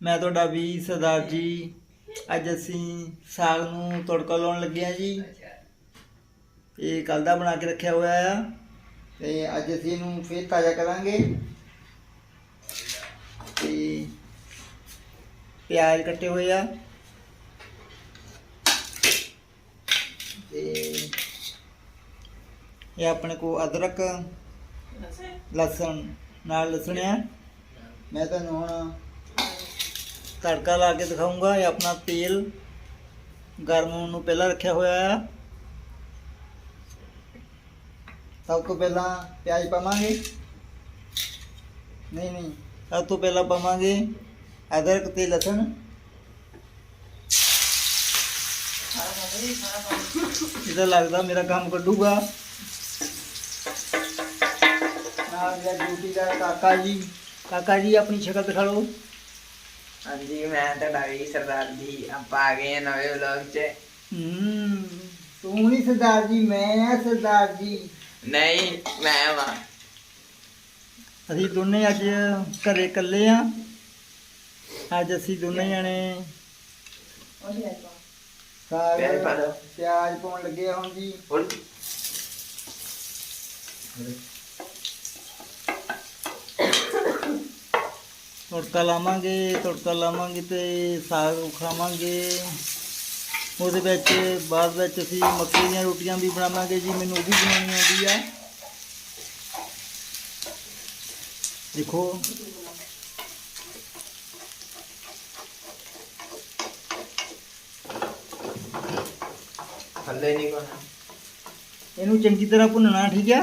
ਮੈਂ ਤੁਹਾਡਾ ਵੀ ਸਰਦਾਰ ਜੀ ਅੱਜ ਅਸੀਂ ਸਾਗ ਨੂੰ ਤੜਕਾ ਲਾਉਣ ਲੱਗੇ ਆ ਜੀ। ਇਹ ਕੱਲ ਦਾ ਬਣਾ ਕੇ ਰੱਖਿਆ ਹੋਇਆ ਆ ਤੇ ਅੱਜ ਅਸੀਂ ਇਹਨੂੰ ਫੇਰ ਤਾਜ਼ਾ ਕਰਾਂਗੇ। ਤੇ ਪਿਆਜ਼ ਕੱਟੇ ਹੋਏ ਆ। ਤੇ ਇਹ ਆਪਣੇ ਕੋ ਅਦਰਕ ਲਸਣ ਨਾਲ ਲਸਣ ਆ ਮੈਂ ਤੁਹਾਨੂੰ ਹੁਣ ਤੜਕਾ ਲਾ ਕੇ ਦਿਖਾਉਂਗਾ ਇਹ ਆਪਣਾ ਤੇਲ ਗਰਮ ਹੋਣ ਨੂੰ ਪਹਿਲਾਂ ਰੱਖਿਆ ਹੋਇਆ ਆ ਸਭ ਤੋਂ ਪਹਿਲਾਂ ਪਿਆਜ਼ ਪਾਵਾਂਗੇ ਨਹੀਂ ਨਹੀਂ ਸਭ ਤੋਂ ਪਹਿਲਾਂ ਪਾਵਾਂਗੇ ਅਦਰਕ ਤੇ ਲਸਣ ਇਹਦਾ ਲੱਗਦਾ ਮੇਰਾ ਕੰਮ ਕੱਢੂਗਾ ਨਾਲ ਮੇਰਾ ਡਿਊਟੀ ਦਾ ਕਾਕਾ ਜੀ ਕਾਕਾ ਜੀ ਆਪਣੀ ਸ਼ਕਲ ਦਿਖਾ ਲਓ ਹਾਂਜੀ ਮੈਂ ਤੁਹਾਡਾ ਵੀ ਸਰਦਾਰ ਜੀ ਆਪਾਂ ਆ ਗਏ ਹਾਂ ਨਵੇਂ ਵਲੌਗ 'ਚ। ਹੂੰ ਤੂੰ ਨਹੀਂ ਸਰਦਾਰ ਜੀ ਮੈਂ ਆ ਸਰਦਾਰ ਜੀ। ਨਹੀਂ ਮੈਂ ਵਾਂ। ਅਸੀਂ ਦੋਨੇ ਅੱਜ ਘਰੇ ਇਕੱਲੇ ਆ ਅੱਜ ਅਸੀਂ ਦੋਨੇ ਜਣੇ। ਸਾਗ ਪਿਆਜ਼ ਪਾ ਦਿਓ। ਪਿਆਜ਼ ਪਾਉਣ ਲੱਗੇ ਆ ਹੁਣ ਜੀ। ਹੁਣ? ਤੜਕਾ ਲਾਵਾਂਗੇ ਤੜਕਾ ਲਾਵਾਂਗੇ ਤੇ ਸਾਗ ਖਾਵਾਂਗੇ। ਉਹਦੇ ਵਿੱਚ ਬਾਅਦ ਵਿੱਚ ਅਸੀਂ ਮੱਕੀ ਦੀਆਂ ਰੋਟੀਆਂ ਵੀ ਬਣਾਵਾਂਗੇ ਜੀ ਮੈਨੂੰ ਉਹ ਵੀ ਬਣਾਉਣੀ ਆਉਂਦੀ ਆ। ਦੇਖੋ। ਥੱਲੇ ਨਹੀਂ ਕੋਣਾ ਇਹਨੂੰ ਚੰਗੀ ਤਰ੍ਹਾਂ ਭੁੰਨਣਾ ਠੀਕ ਆ?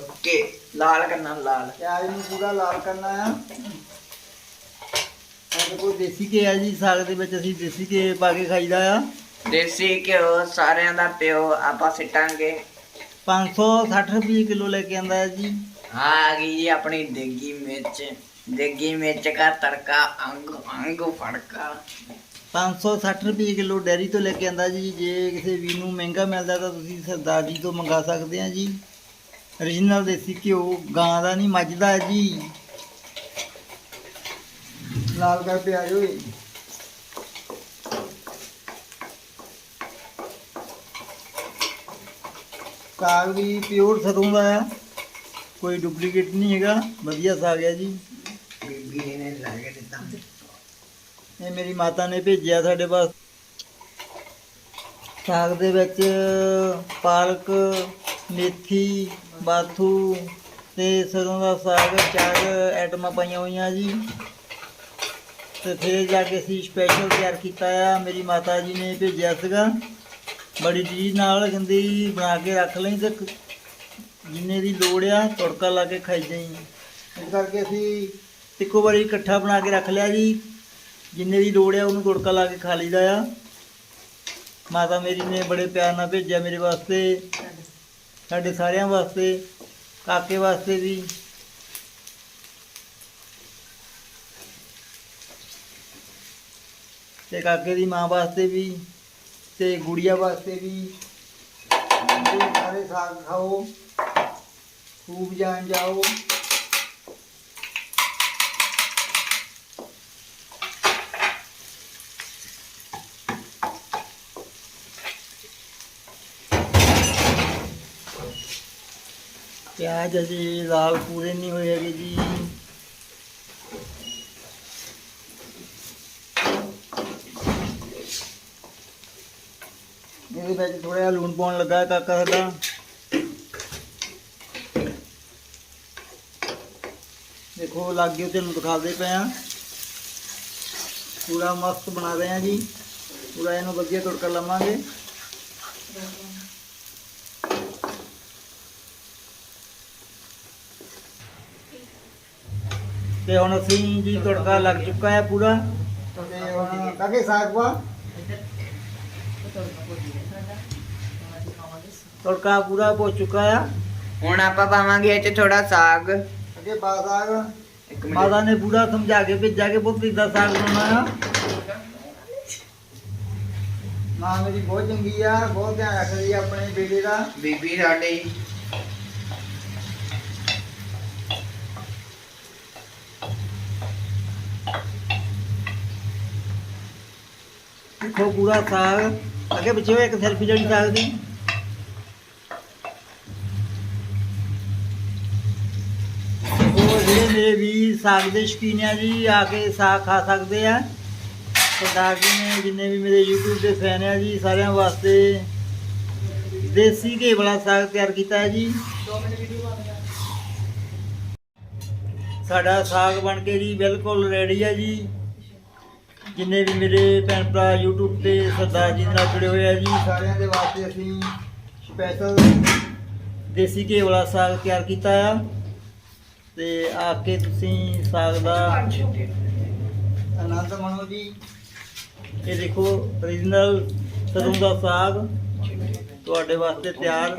ਓਕੇ ਲਾਲ ਕਰਨਾ ਲਾਲ। ਪਿਆਜ਼ ਨੂੰ ਪੂਰਾ ਲਾਲ ਕਰਨਾ ਆ। ਸਾਡੇ ਕੋਲ ਦੇਸੀ ਘੀ ਆ ਜੀ ਸਾਗ ਦੇ ਵਿੱਚ ਅਸੀਂ ਦੇਸੀ ਘੀ ਪਾ ਕੇ ਖਾਈਦਾ ਆ। ਦੇਸੀ ਘਿਓ ਸਾਰਿਆਂ ਦਾ ਪਿਓ ਆਪਾਂ ਸਿੱਟਾਂਗੇ। 560 ਰੁਪਏ ਕਿਲੋ ਲੈ ਕੇ ਆਂਦਾ ਹੈ ਜੀ। ਆ ਗਈ ਜੀ ਆਪਣੀ ਦੇਗੀ ਮਿਰਚ। ਦੇਗੀ ਮਿਰਚ ਦਾ ਤੜਕਾ ਅੰਗ ਅੰਗ ਫੜਕਾ। 560 ਰੁਪਏ ਕਿਲੋ ਡੈਰੀ ਤੋਂ ਲੈ ਕੇ ਆਂਦਾ ਜੀ। ਜੇ ਕਿਸੇ ਵੀਰ ਨੂੰ ਮਹਿੰਗਾ ਮਿਲਦਾ ਤਾਂ ਤੁਸੀਂ ਸਰਦਾਰ ਜੀ ਤੋਂ ਮੰਗਾ ਸਕਦੇ ਆ ਜੀ। Origignal ਦੇਸੀ ਘਿਓ ਗਾਂ ਦਾ ਨਹੀਂ ਮੱਝ ਦਾ ਹੈ ਜੀ। ਲਾਲ ਕਰ ਪਿਆਜ਼ ਓਏ ਸਾਗ ਵੀ ਪਿਓਰ ਸਰੋਂ ਦਾ ਆ। ਕੋਈ ਡੁਪਲੀਕੇਟ ਨਹੀਂ ਹੈਗਾ। ਵਧੀਆ ਸਾਗ ਹੈ ਜੀ। ਬੀਬੀ ਨੇ ਲਾ ਕੇ ਦਿੱਤਾ। ਇਹ ਮੇਰੀ ਮਾਤਾ ਨੇ ਭੇਜਿਆ ਸਾਡੇ ਪਾਸ। ਸਾਗ ਦੇ ਵਿੱਚ ਪਾਲਕ ਮੇਥੀ ਬਾਥੂ ਤੇ ਸਰੋਂ ਦਾ ਸਾਗ ਚਾਰ ਆਈਟਮਾਂ ਪਾਈਆਂ ਹੋਈਆਂ ਜੀ। ਤੇ ਫਿਰ ਜਾ ਕੇ ਅਸੀਂ ਸਪੈਸ਼ਲ ਤਿਆਰ ਕੀਤਾ ਆ। ਮੇਰੀ ਮਾਤਾ ਜੀ ਨੇ ਭੇਜਿਆ ਸੀਗਾ। ਬੜੀ ਚੀਜ਼ ਨਾਲ ਕਹਿੰਦੀ ਬਣਾ ਕੇ ਰੱਖ ਲਈ ਤੇ ਜਿੰਨੇ ਦੀ ਲੋੜ ਆ, ਤੜਕਾ ਲਾ ਕੇ ਖਾਈ ਜਾਈ। ਇਸ ਕਰਕੇ ਅਸੀਂ ਇੱਕੋ ਵਾਰੀ ਇਕੱਠਾ ਬਣਾ ਕੇ ਰੱਖ ਲਿਆ ਜੀ। ਜਿੰਨੇ ਦੀ ਲੋੜ ਆ, ਉਹਨੂੰ ਤੜਕਾ ਲਾ ਕੇ ਖਾ ਲਈਦਾ ਆ। ਮਾਤਾ ਮੇਰੀ ਨੇ ਬੜੇ ਪਿਆਰ ਨਾਲ ਭੇਜਿਆ ਮੇਰੇ ਵਾਸਤੇ। ਸਾਡੇ ਸਾਰਿਆਂ ਵਾਸਤੇ, ਕਾਕੇ ਵਾਸਤੇ ਵੀ। ਤੇ ਕਾਕੇ ਦੀ ਮਾਂ ਵਾਸਤੇ ਵੀ, ਤੇ ਗੁੜੀਆ ਵਾਸਤੇ ਵੀ। ਸਾਰੇ ਸਾਗ ਖਾਓ, ਖੂਬ ਜਾਣ ਜਾਓ। ਪਿਆਜ਼ ਅਜੇ ਲਾਲ ਪੂਰੇ ਨਹੀਂ ਹੋਏ ਹੈਗੇ ਜੀ। ਇਹਦੇ ਵਿੱਚ ਥੋੜਾ ਜਿਹਾ ਲੂਣ ਪਾਉਣ ਲੱਗਾ ਹੈ ਕਾਕਾ ਸਾਡਾ। ਦੇਖੋ, ਲਾਗੇ ਤੁਹਾਨੂੰ ਦਿਖਾਉਂਦੇ ਪਏ ਆ। ਪੂਰਾ ਮਸਤ ਬਣਾ ਰਹੇ ਆ ਜੀ। ਪੂਰਾ ਇਹਨੂੰ ਵਧੀਆ ਤੜਕਾ ਲਾਵਾਂਗੇ। ਤੇ ਹੁਣ ਅਸੀਂ ਜੀ ਤੜਕਾ ਲੱਗ ਚੁੱਕਾ ਹੈ ਪੂਰਾ। ਤੇ ਹੁਣ ਕਾਕੇ ਸਾਗ ਵਾ ਤੜਕਾ ਪੂਰਾ ਹੋ ਚੁੱਕਾ ਆ। ਹੁਣ ਆਪਾਂ ਪਾਵਾਂਗੇ 'ਚ ਥੋੜਾ ਸਾਗ। ਅੱਗੇ ਸਾਗ ਇੱਕ ਮਾਤਾ ਮਿੰਟ ਨੇ ਪੂਰਾ ਸਮਝਾ ਕੇ ਭੇਜਿਆ ਕਿ ਪੁੱਤ ਇਦਾਂ ਸਾਗ ਬਣਾਉਣਾ ਆ। ਮਾਂ ਮੇਰੀ ਬਹੁਤ ਚੰਗੀ ਆ ਬਹੁਤ ਧਿਆਨ ਰੱਖਦੀ ਆ ਆਪਣੇ ਬੇਟੇ ਦਾ। ਬੀਬੀ ਸਾਡੀ। ਦੇਖੋ ਪੂਰਾ ਸਾਗ। ਅੱਗੇ ਪਿੱਛੇ ਹੋਏ, ਇੱਕ ਸੈਲਫੀ ਜਿਹੜੀ ਸਾਗ ਦੀ ਉਹ ਜਿਹੜੇ ਮੇਰੇ ਵੀ ਸਾਗ ਦੇ ਸ਼ੌਕੀਨ ਆ ਜੀ ਆ ਕੇ ਸਾਗ ਖਾ ਸਕਦੇ ਆ। ਸਰਦਾਰ ਜੀ ਨੇ ਜਿੰਨੇ ਵੀ ਮੇਰੇ YouTube ਦੇ ਫੈਨ ਆ ਜੀ, ਸਾਰਿਆਂ ਵਾਸਤੇ ਦੇਸੀ ਘੇ ਵਾਲਾ ਸਾਗ ਤਿਆਰ ਕੀਤਾ ਹੈ ਜੀ। ਸਾਡਾ ਸਾਗ ਬਣ ਕੇ ਜੀ ਬਿਲਕੁਲ ਰੈਡੀ ਹੈ ਜੀ। ਜਿੰਨੇ ਵੀ ਮੇਰੇ ਭੈਣ ਭਰਾ YouTube ਤੇ ਸਰਦਾਰ ਜੀ ਦੇ ਨਾਲ ਜੁੜੇ ਹੋਏ ਆ ਜੀ ਸਾਰਿਆਂ ਦੇ ਵਾਸਤੇ ਅਸੀਂ ਸਪੈਸ਼ਲ ਦੇਸੀ ਘੀ ਵਾਲਾ ਸਾਗ ਤਿਆਰ ਕੀਤਾ ਆ। ਤੇ ਆ ਕੇ ਤੁਸੀਂ ਸਾਗ ਦਾ ਆਨੰਦ ਮਾਣੋ ਜੀ। ਇਹ ਦੇਖੋ origignal ਸਰੋਂ ਦਾ ਸਾਗ ਤੁਹਾਡੇ ਵਾਸਤੇ ਤਿਆਰ